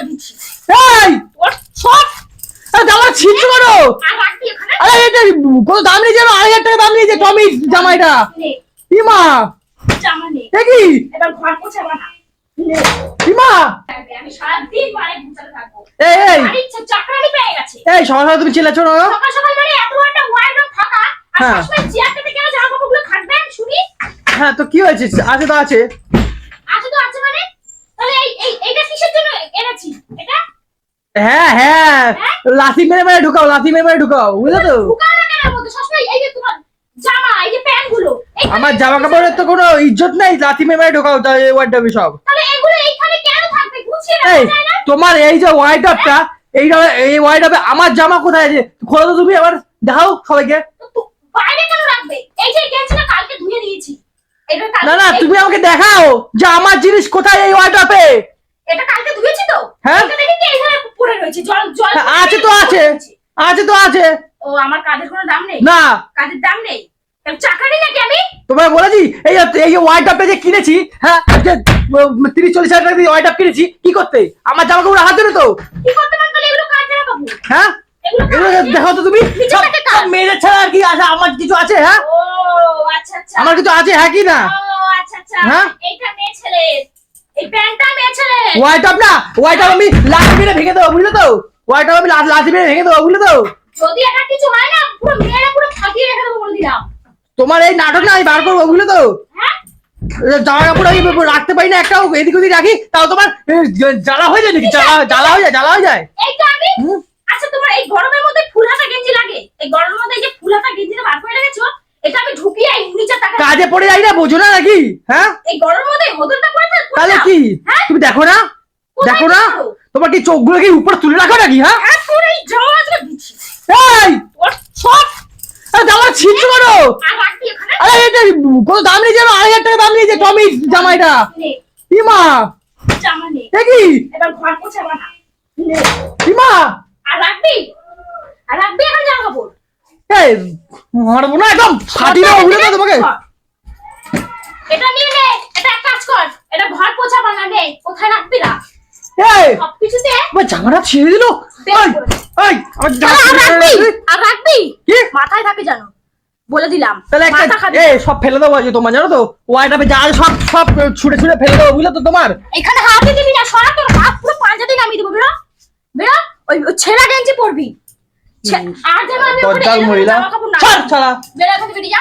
এই! সব! জামা ছিঁড়ছো কেন? আর এটা কত দাম নিয়েছে আড়াই হাজার টাকা দাম নিয়েছে টমি জামা এটা ইমা এই সকাল সকাল তুমি চিল্লাচ্ছ না? মানে হ্যাঁ। হ্যাঁ তো কি হয়েছে? আছে তো আছে মানে তাহলে এই এই এইটা কিসের জন্য এনেছি এটা হ্যাঁ হ্যাঁ? লাথি মেরে মেরে ঢুকাও লাথি মেরে মেরে ঢুকাও বুঝলে তো? আমার জামা কাপড়ের তো কোনো ইজ্জত নেই লাথি মেরে মেরে ঢুকাও তাই সব। এই তোমার এই যে ওয়াইড আপটা এই এই ওয়াইড আপে আমার জামা কোথায় আছে? খোলো তো তুমি আবার দেখাও সবাইকে। না না তুমি আমাকে দেখাও যে আমার জিনিস কোথায় এই ওয়াইড আপে এটা কালকে ধুয়েছি তো হ্যাঁ। এটা দেখি কি এইভাবে পড়ে জল জল আছে তো আছে। আছে তো আছে। ও আমার কাজের কোনো দাম নেই? না। কাজের দাম নেই? চাকরি নাকি আমি? তোমায় বলেছি এই এই ওয়াইড যে কিনেছি হ্যাঁ যে তিরিশ চল্লিশ হাজার টাকা দিয়ে আপ কিনেছি কি করতে? আমার জামা কাপড় হাতে তো। কি করতে পারো তাহলে এগুলো কাজ জামা কাপড়? হ্যাঁ? দেখো তো তুমি মেয়েদের ছাড়া আর কি আছে? আমার কিছু আছে হ্যাঁ? আচ্ছা আচ্ছা। আমার কিছু আছে হ্যাঁ কি না? আচ্ছা আচ্ছা। হ্যাঁ? এইটা মেয়ে ছেলে হোয়াইট আপ না? হোয়াইট আপ আমি লাঠি মেরে ভেঙে দেবো বুঝলে তো? হোয়াইট আপ আমি লা- লাঠি মেরে ভেঙে দেবো বুঝলে তো? যদি এটা কিছু হয় না পুরো মেয়েরা পুরো ফাটিয়ে রেখে দেবো বলে দিলাম। তোমার এই নাটক না আমি বার করব বুঝলে তো? হ্যাঁ? জামা কাপড় আমি রাখতে পারি না একটাও এদিক ওদিক রাখি তাও তোমার জ্বালা হয়ে যায় নাকি? জ্বালা জ্বালা হয়ে যায় জ্বালা হয়ে যায়? এইটা আমি আচ্ছা তোমার এই গরমের মধ্যে ফুল হাতা গেঞ্জি লাগে। এই গরমের মধ্যে এই যে ফুল হাতা গেঞ্জিটা বার করে রেখেছো এটা আমি ঢুকিয়ে এই নিচে টাকা কাজে পড়ে যাই না বোঝো না নাকি? হ্যাঁ? এই গরমের মধ্যে হোদলটা পরে থাক তাহলে কি? হ্যাঁ? তুমি দেখো না? দেখো না? তোমার কি চোখগুলো কি উপরে তুলে রাখো নাকি হ্যাঁ? হ্যাঁ তোর জামা আজকে দিচ্ছি। এই! সব আরে জামা ছিঁড়ছো কেন? আর রাখবি এখানে? আরে এটা কত দাম নিয়েছে আড়াই হাজার টাকা দাম নিয়েছে টমি জামা এটা নে। ইমা! জামা নে। এ এবার ঘর পোছা বানা। ইমা আর রাখবি আর রাখবি এখন জামা কাপড় এই মারবো না একদম ফাটি না উড়ে না তোমাকে। এটা নিয়ে নে এটা এক কাজ কর এটা ঘর পোছা বানা নে কোথায় রাখবি না? এই! সবকিছুতে আমার জামাটা ছিঁড়ে দিল। এই এই আর রাখবি? আর রাখবি? কি? মাথায় থাকে জানো বলে দিলাম। তাহলে একটা খাবি। এ সব ফেলে দেবো আজকে তোমার জানো তো? ওয়াইট আপে যা সব সব ছুটে ছুটে ফেলে দেবো বুঝলে তো তোমার? এখানে হাতে দিবি না সরা তোর হাত পুরো পাঞ্জাতে নামিয়ে দেবো বেরো। বেরো ওই ছেঁড়া গেঞ্জি পরবি। আর যেন আমি ওখানে জামা কাপড় না ছাড় ছাড়া। বেরা এখন বেরিয়ে যা